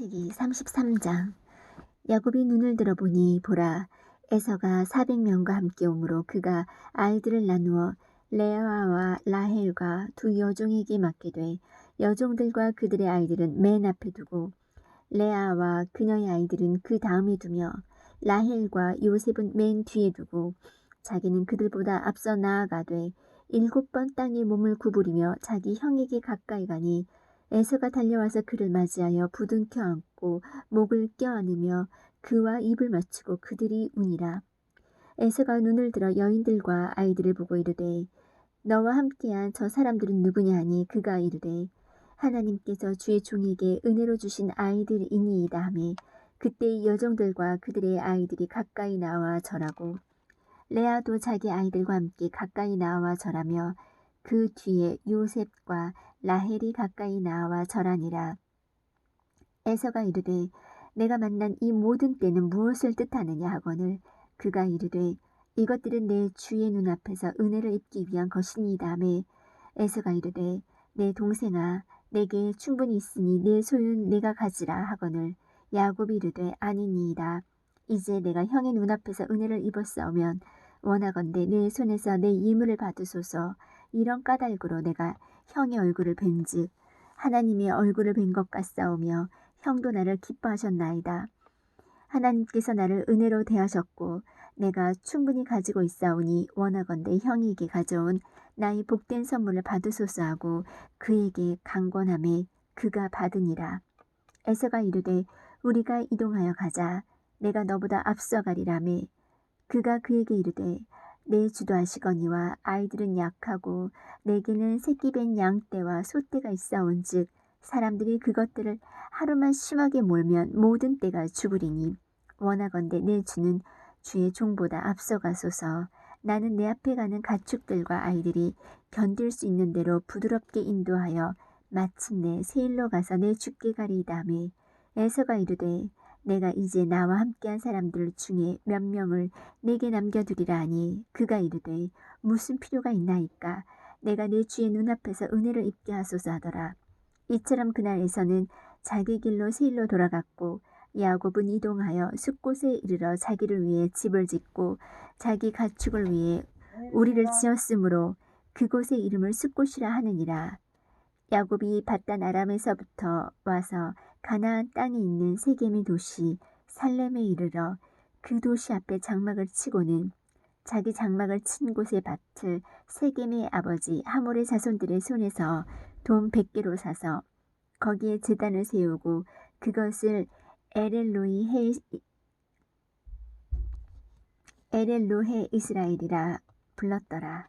창세기 33장. 야곱이 눈을 들어보니 보라 에서가 400명과 함께 오므로 그가 아이들을 나누어 레아와 라헬과 두 여종에게 맡게 돼 여종들과 그들의 아이들은 맨 앞에 두고 레아와 그녀의 아이들은 그 다음에 두며 라헬과 요셉은 맨 뒤에 두고 자기는 그들보다 앞서 나아가되 일곱 번 땅에 몸을 구부리며 자기 형에게 가까이 가니 에서가 달려와서 그를 맞이하여 부둥켜 안고 목을 껴안으며 그와 입을 맞추고 그들이 우니라. 에서가 눈을 들어 여인들과 아이들을 보고 이르되 너와 함께한 저 사람들은 누구냐 하니 그가 이르되 하나님께서 주의 종에게 은혜로 주신 아이들이니이다 하매 그때 여종들과 그들의 아이들이 가까이 나와 절하고 레아도 자기 아이들과 함께 가까이 나와 절하며 그 뒤에 요셉과 라헬이 가까이 나와 절하니라. 에서가 이르되 내가 만난 이 모든 때는 무엇을 뜻하느냐 하거늘 그가 이르되 이것들은 내 주의 눈앞에서 은혜를 입기 위한 것이니이다매 에서가 이르되 내 동생아 내게 충분히 있으니 내 소유는 내가 가지라 하거늘 야곱이 이르되 아니니이다 이제 내가 형의 눈앞에서 은혜를 입었사오면 원하건대 내 손에서 내 예물을 받으소서 이런 까닭으로 내가 형의 얼굴을 뵌즉 하나님의 얼굴을 뵌 것 같사오며 형도 나를 기뻐하셨나이다. 하나님께서 나를 은혜로 대하셨고 내가 충분히 가지고 있사오니 원하건대 형에게 가져온 나의 복된 선물을 받으소서 하고 그에게 강권함에 그가 받으니라. 에서가 이르되 우리가 이동하여 가자. 내가 너보다 앞서가리라매 그가 그에게 이르되 내 주도하시거니와 아이들은 약하고 내게는 새끼 뵌 양떼와 소떼가 있사온즉 사람들이 그것들을 하루만 심하게 몰면 모든 떼가 죽으리니 원하건대 내 주는 주의 종보다 앞서가소서. 나는 내 앞에 가는 가축들과 아이들이 견딜 수 있는 대로 부드럽게 인도하여 마침내 세일로 가서 내 죽게 가리이다매. 에서가 이르되 내가 이제 나와 함께한 사람들 중에 몇 명을 내게 남겨두리라 하니 그가 이르되 무슨 필요가 있나이까 내가 내 주의 눈앞에서 은혜를 입게 하소서 하더라. 이처럼 그날에서는 자기 길로 세일로 돌아갔고 야곱은 이동하여 숲곳에 이르러 자기를 위해 집을 짓고 자기 가축을 위해 우리를 지었으므로 그곳의 이름을 숲곳이라 하느니라. 야곱이 바단 아람에서부터 와서 가나안 땅에 있는 세겜의 도시 살렘에 이르러 그 도시 앞에 장막을 치고는 자기 장막을 친 곳의 밭을 세겜의 아버지 하몰의 자손들의 손에서 돈 100개로 사서 거기에 제단을 세우고 그것을 에렐로이 해 에렐로해 이스라엘이라 불렀더라.